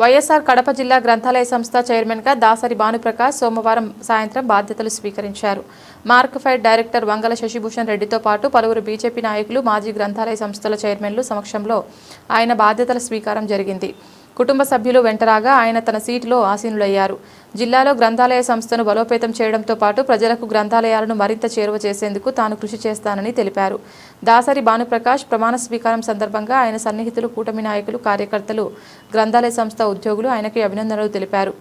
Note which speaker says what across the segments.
Speaker 1: వైఎస్ఆర్ కడప జిల్లా గ్రంథాలయ సంస్థ చైర్మన్గా దాసరి భానుప్రకాష్ సోమవారం సాయంత్రం బాధ్యతలు స్వీకరించారు. మార్క్ఫైడ్ డైరెక్టర్ వంగల శశిభూషణ్ రెడ్డితో పాటు పలువురు బీజేపీ నాయకులు మాజీ గ్రంథాలయ సంస్థల చైర్మన్లు సమక్షంలో ఆయన బాధ్యతల స్వీకారం జరిగింది. కుటుంబ సభ్యులు వెంటరాగా ఆయన తన సీటులో ఆసీనులయ్యారు. జిల్లాలో గ్రంథాలయ సంస్థను బలోపేతం చేయడంతో పాటు ప్రజలకు గ్రంథాలయాలను మరింత చేరువ చేసేందుకు తాను కృషి చేస్తానని తెలిపారు. దాసరి భానుప్రకాష్ ప్రమాణ స్వీకారం సందర్భంగా ఆయన సన్నిహితులు కూటమి నాయకులు కార్యకర్తలు గ్రంథాలయ సంస్థ ఉద్యోగులు ఆయనకి అభినందనలు తెలిపారు.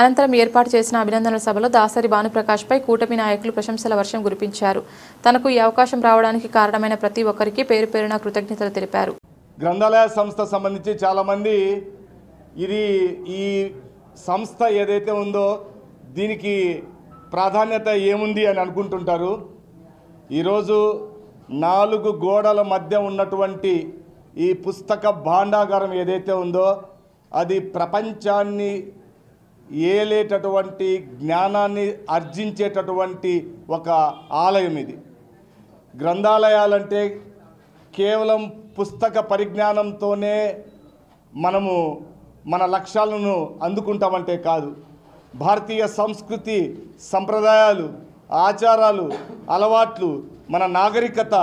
Speaker 1: అనంతరం ఏర్పాటు చేసిన అభినందనల సభలో దాసరి భానుప్రకాష్పై కూటమి నాయకులు ప్రశంసల వర్షం కురిపించారు. తనకు ఈ అవకాశం రావడానికి కారణమైన ప్రతి ఒక్కరికి పేరు పేరున కృతజ్ఞతలు తెలిపారు.
Speaker 2: గ్రంథాలయ సంస్థ సంబంధించి చాలామంది ఇది ఈ సంస్థ ఏదైతే ఉందో దీనికి ప్రాధాన్యత ఏముంది అని అనుకుంటుంటారు. ఈరోజు నాలుగు గోడల మధ్య ఉన్నటువంటి ఈ పుస్తక భాండాగారం ఏదైతే ఉందో అది ప్రపంచాన్ని ఏలేటటువంటి జ్ఞానాన్ని ఆర్జించేటటువంటి ఒక ఆలయం ఇది. గ్రంథాలయాలంటే కేవలం పుస్తక పరిజ్ఞానంతోనే మనము మన లక్ష్యాలను అందుకుంటామంటే కాదు. భారతీయ సంస్కృతి సంప్రదాయాలు ఆచారాలు అలవాట్లు మన నాగరికత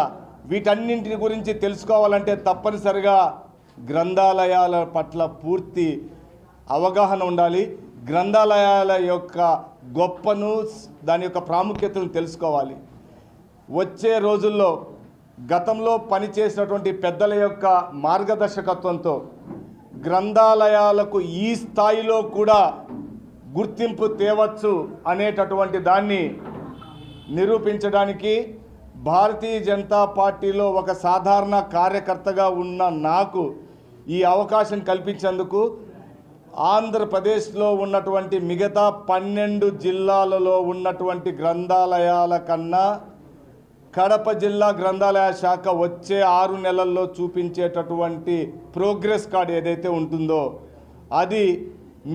Speaker 2: వీటన్నింటిని గురించి తెలుసుకోవాలంటే తప్పనిసరిగా గ్రంథాలయాల పట్ల పూర్తి అవగాహన ఉండాలి. గ్రంథాలయాల యొక్క గొప్పను దాని యొక్క ప్రాముఖ్యతను తెలుసుకోవాలి. వచ్చే రోజుల్లో గతంలో పనిచేసినటువంటి పెద్దల యొక్క మార్గదర్శకత్వంతో గ్రంథాలయాలకు ఈ స్థాయిలో కూడా గుర్తింపు తేవచ్చు అనేటటువంటి దాన్ని నిరూపించడానికి భారతీయ జనతా పార్టీలో ఒక సాధారణ కార్యకర్తగా ఉన్న నాకు ఈ అవకాశం కల్పించేందుకు ఆంధ్రప్రదేశ్లో ఉన్నటువంటి మిగతా పన్నెండు జిల్లాలలో ఉన్నటువంటి గ్రంథాలయాల కన్నా కడప జిల్లా గ్రంథాలయ శాఖ వచ్చే ఆరు నెలల్లో చూపించేటటువంటి ప్రోగ్రెస్ కార్డ్ ఏదైతే ఉంటుందో అది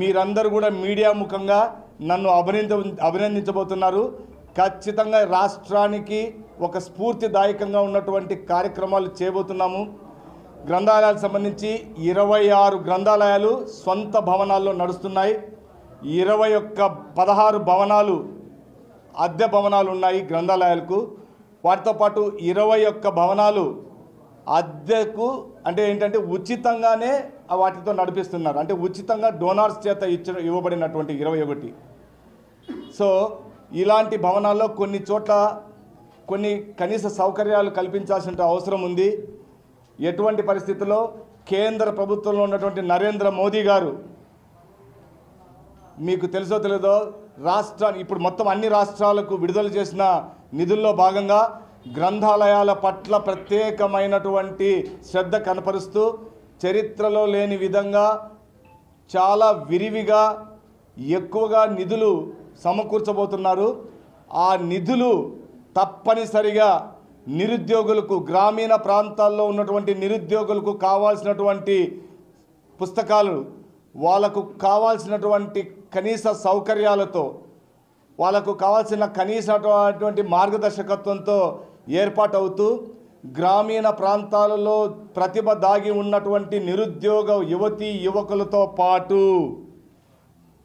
Speaker 2: మీరందరూ కూడా మీడియా ముఖంగా నన్ను అభినంద అభినందించబోతున్నారు. ఖచ్చితంగా రాష్ట్రానికి ఒక స్ఫూర్తిదాయకంగా ఉన్నటువంటి కార్యక్రమాలు చేయబోతున్నాము. గ్రంథాలయాలకు సంబంధించి ఇరవై ఆరు గ్రంథాలయాలు సొంత భవనాల్లో నడుస్తున్నాయి. ఇరవై ఒక్క పదహారు భవనాలు అద్దె భవనాలు ఉన్నాయి గ్రంథాలయాలకు. వాటితో పాటు ఇరవై ఒక్క భవనాలు అద్దెకు అంటే ఏంటంటే ఉచితంగానే వాటితో నడిపిస్తున్నారు. అంటే ఉచితంగా డోనార్స్ చేత ఇచ్చిన ఇవ్వబడినటువంటి ఇరవై ఒకటి. సో ఇలాంటి భవనాల్లో కొన్ని చోట్ల కొన్ని కనీస సౌకర్యాలు కల్పించాల్సిన అవసరం ఉంది. ఎటువంటి పరిస్థితుల్లో కేంద్ర ప్రభుత్వంలో ఉన్నటువంటి నరేంద్ర మోదీ గారు మీకు తెలుసో తెలియదో రాష్ట్రాన్ని ఇప్పుడు మొత్తం అన్ని రాష్ట్రాలకు విడుదల చేసిన నిధుల్లో భాగంగా గ్రంథాలయాల పట్ల ప్రత్యేకమైనటువంటి శ్రద్ధ కనపరుస్తూ చరిత్రలో లేని విధంగా చాలా విరివిగా ఎక్కువగా నిధులు సమకూర్చబోతున్నారు. ఆ నిధులు తప్పనిసరిగా నిరుద్యోగులకు గ్రామీణ ప్రాంతాల్లో ఉన్నటువంటి నిరుద్యోగులకు కావాల్సినటువంటి పుస్తకాలు వాళ్ళకు కావాల్సినటువంటి కనీస సౌకర్యాలతో వాళ్ళకు కావాల్సిన కనీసటువంటి మార్గదర్శకత్వంతో ఏర్పాటవుతూ గ్రామీణ ప్రాంతాలలో ప్రతిభ దాగి ఉన్నటువంటి నిరుద్యోగ యువతి యువకులతో పాటు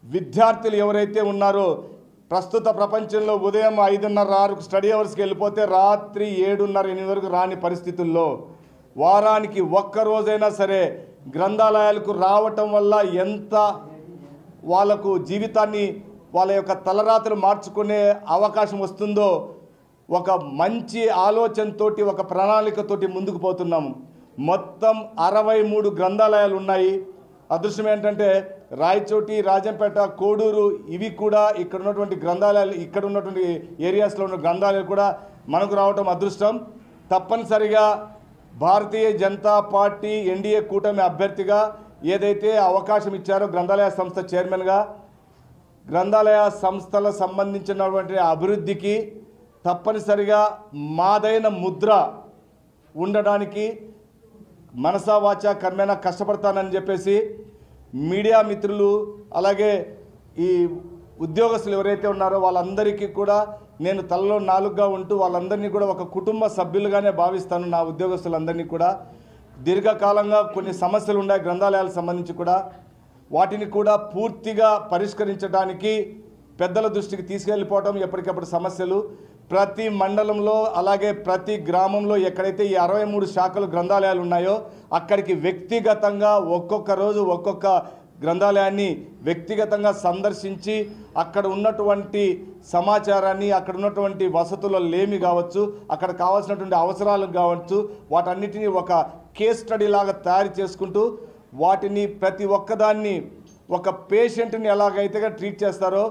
Speaker 2: విద్యార్థులు ఎవరైతే ఉన్నారో ప్రస్తుత ప్రపంచంలో ఉదయం ఐదున్నర ఆరుకు స్టడీ అవర్స్కి వెళ్ళిపోతే రాత్రి ఏడున్నర ఎనిమిది వరకు రాని పరిస్థితుల్లో వారానికి ఒక్క రోజైనా సరే గ్రంథాలయాలకు రావటం వల్ల ఎంత వాళ్ళకు జీవితాన్ని వాళ్ళ యొక్క తలరాతలు మార్చుకునే అవకాశం వస్తుందో ఒక మంచి ఆలోచనతోటి ఒక ప్రణాళికతోటి ముందుకు పోతున్నాము మొత్తం అరవై మూడు గ్రంథాలయాలు ఉన్నాయి. అదృష్టం ఏంటంటే రాయచోటి రాజంపేట కోడూరు ఇవి కూడా ఇక్కడ ఉన్నటువంటి గ్రంథాలయాలు ఇక్కడ ఉన్నటువంటి ఏరియాస్లో ఉన్న గ్రంథాలయాలు కూడా మనకు రావటం అదృష్టం. తప్పనిసరిగా భారతీయ జనతా పార్టీ ఎన్డీఏ కూటమి అభ్యర్థిగా ఏదైతే అవకాశం ఇచ్చారో గ్రంథాలయ సంస్థ చైర్మన్గా గ్రంథాలయ సంస్థల సంబంధించినటువంటి అభివృద్ధికి తప్పనిసరిగా మాదైన ముద్ర ఉండడానికి మనసా వాచ కర్మేణ కష్టపడతానని చెప్పేసి మీడియా మిత్రులు అలాగే ఈ ఉద్యోగస్తులు ఎవరైతే ఉన్నారో వాళ్ళందరికీ కూడా నేను తలలో నాలుగుగా ఉంటూ వాళ్ళందరినీ కూడా ఒక కుటుంబ సభ్యులుగానే భావిస్తాను నా ఉద్యోగస్తులందరినీ కూడా. దీర్ఘకాలంగా కొన్ని సమస్యలు ఉన్నాయి గ్రంథాలయాలకు సంబంధించి కూడా. వాటిని కూడా పూర్తిగా పరిష్కరించడానికి పెద్దల దృష్టికి తీసుకెళ్ళిపోవటం ఎప్పటికప్పుడు సమస్యలు. ప్రతి మండలంలో అలాగే ప్రతి గ్రామంలో ఎక్కడైతే ఈ అరవై మూడు శాఖలు గ్రంథాలయాలు ఉన్నాయో అక్కడికి వ్యక్తిగతంగా ఒక్కొక్క రోజు ఒక్కొక్క గ్రంథాలయాన్ని వ్యక్తిగతంగా సందర్శించి అక్కడ ఉన్నటువంటి సమాచారాన్ని అక్కడ ఉన్నటువంటి వసతుల లేమి కావచ్చు అక్కడ కావాల్సినటువంటి అవసరాలు కావచ్చు వాటన్నిటిని ఒక కేస్ స్టడీ లాగా తయారు చేసుకుంటూ వాటిని ప్రతి ఒక్కదాన్ని ఒక పేషెంట్ని ఎలాగైతే ట్రీట్ చేస్తారో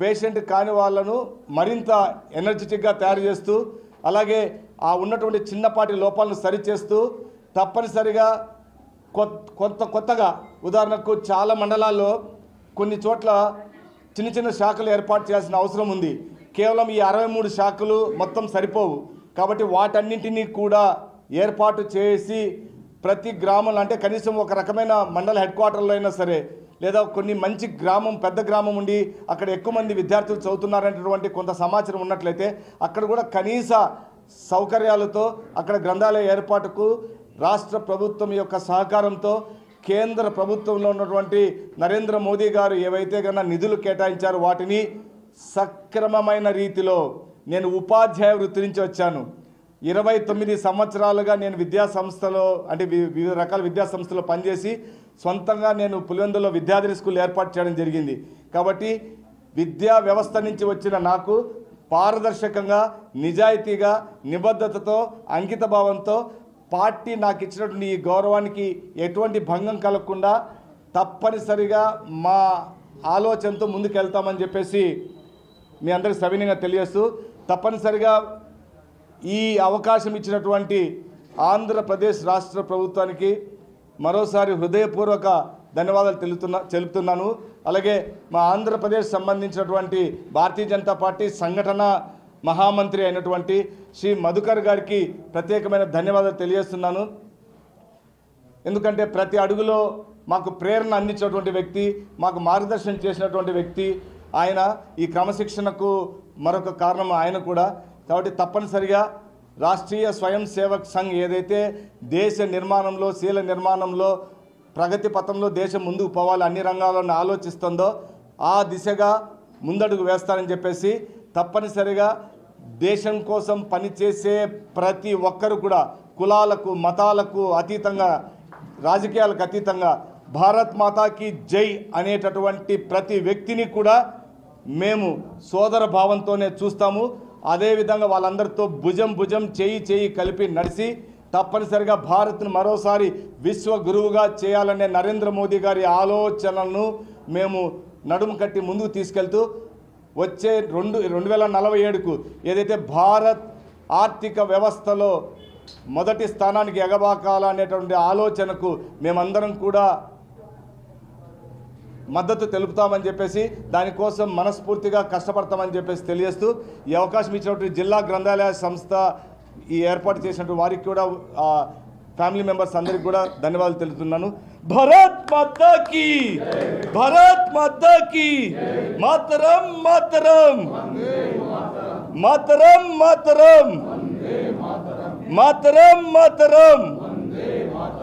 Speaker 2: పేషెంట్ కాని వాళ్ళను మరింత ఎనర్జెటిక్గా తయారు చేస్తూ అలాగే ఆ ఉన్నటువంటి చిన్నపాటి లోపాలను సరిచేస్తూ తప్పనిసరిగా కొత్త కొంత కొత్తగా ఉదాహరణకు చాలా మండలాల్లో కొన్ని చోట్ల చిన్న చిన్న శాఖలు ఏర్పాటు చేయాల్సిన అవసరం ఉంది. కేవలం ఈ అరవై మూడు శాఖలు మొత్తం సరిపోవు. కాబట్టి వాటన్నింటినీ కూడా ఏర్పాటు చేసి ప్రతి గ్రామంలో అంటే కనీసం ఒక రకమైన మండల హెడ్ క్వార్టర్లో అయినా సరే లేదా కొన్ని మంచి గ్రామం పెద్ద గ్రామం ఉండి అక్కడ ఎక్కువ మంది విద్యార్థులు చదువుతున్నారనేటువంటి కొంత సమాచారం ఉన్నట్లయితే అక్కడ కూడా కనీస సౌకర్యాలతో అక్కడ గ్రంథాలయ ఏర్పాటుకు రాష్ట్ర ప్రభుత్వం యొక్క సహకారంతో కేంద్ర ప్రభుత్వంలో ఉన్నటువంటి నరేంద్ర మోదీ గారు ఏవైతే కన్నా నిధులు కేటాయించారో వాటిని సక్రమమైన రీతిలో నేను ఉపాధ్యాయ వృత్తి నుంచి వచ్చాను. ఇరవై తొమ్మిది సంవత్సరాలుగా నేను విద్యా సంస్థలో అంటే వి- వివిధ రకాల విద్యా సంస్థలో పనిచేసి సొంతంగా నేను పులివెందులో విద్యార్థిని స్కూల్ ఏర్పాటు చేయడం జరిగింది. కాబట్టి విద్యా వ్యవస్థ నుంచి వచ్చిన నాకు పారదర్శకంగా నిజాయితీగా నిబద్ధతతో అంకితభావంతో పార్టీ నాకు ఇచ్చినటువంటి ఈ గౌరవానికి ఎటువంటి భంగం కలగకుండా తప్పనిసరిగా మా ఆలోచనతో ముందుకెళ్తామని చెప్పేసి మీ అందరికి సవినీయంగా తెలియస్తూ తప్పనిసరిగా ఈ అవకాశం ఇచ్చినటువంటి ఆంధ్రప్రదేశ్ రాష్ట్ర ప్రభుత్వానికి మరోసారి హృదయపూర్వక ధన్యవాదాలు తెలుపుతున్నా తెలుపుతున్నాను. అలాగే మా ఆంధ్రప్రదేశ్ సంబంధించినటువంటి భారతీయ జనతా పార్టీ సంఘటన మహామంత్రి అయినటువంటి శ్రీ మధుకర్ గారికి ప్రత్యేకమైన ధన్యవాదాలు తెలియజేస్తున్నాను. ఎందుకంటే ప్రతి అడుగులో మాకు ప్రేరణ అందించినటువంటి వ్యక్తి మాకు మార్గదర్శనం చేసినటువంటి వ్యక్తి. ఆయన ఈ క్రమశిక్షణకు మరొక కారణం ఆయన కూడా. కాబట్టి తప్పనిసరిగా రాష్ట్రీయ స్వయం సేవక్ సంఘ్ ఏదైతే దేశ నిర్మాణంలో శీల నిర్మాణంలో ప్రగతి పథంలో దేశం ముందుకు పోవాలి అన్ని రంగాలను ఆలోచిస్తుందో ఆ దిశగా ముందడుగు వేస్తారని చెప్పేసి తప్పనిసరిగా దేశం కోసం పనిచేసే ప్రతి ఒక్కరు కూడా కులాలకు మతాలకు అతీతంగా రాజకీయాలకు అతీతంగా భారత్ మాతాకి జై అనేటటువంటి ప్రతి వ్యక్తిని కూడా మేము సోదర భావంతోనే చూస్తాము. అదేవిధంగా వాళ్ళందరితో భుజం భుజం చేయి చేయి కలిపి నడిచి తప్పనిసరిగా భారత్ను మరోసారి విశ్వ గురువుగా చేయాలనే నరేంద్ర మోదీ గారి ఆలోచనలను మేము నడుము కట్టి ముందుకు తీసుకెళ్తూ వచ్చే రెండు రెండు వేల నలభై ఏడుకు ఏదైతే భారత్ ఆర్థిక వ్యవస్థలో మొదటి స్థానానికి ఎగబాకాలనేటువంటి ఆలోచనకు మేమందరం కూడా మద్దతు తెలుపుతామని చెప్పేసి దానికోసం మనస్ఫూర్తిగా కష్టపడతామని చెప్పేసి తెలియజేస్తూ ఈ అవకాశం ఇచ్చినటువంటి జిల్లా గ్రంథాలయ సంస్థ ఈ ఏర్పాటు చేసినటువంటి వారికి కూడా ఫ్యామిలీ మెంబర్స్ అందరికి కూడా ధన్యవాదాలు తెలుపుతున్నాను. భరత్ మద్దకి భరత్ మద్దకి మాతరం మాతరం! మాతరం మాతరం! మాతరం మాతరం!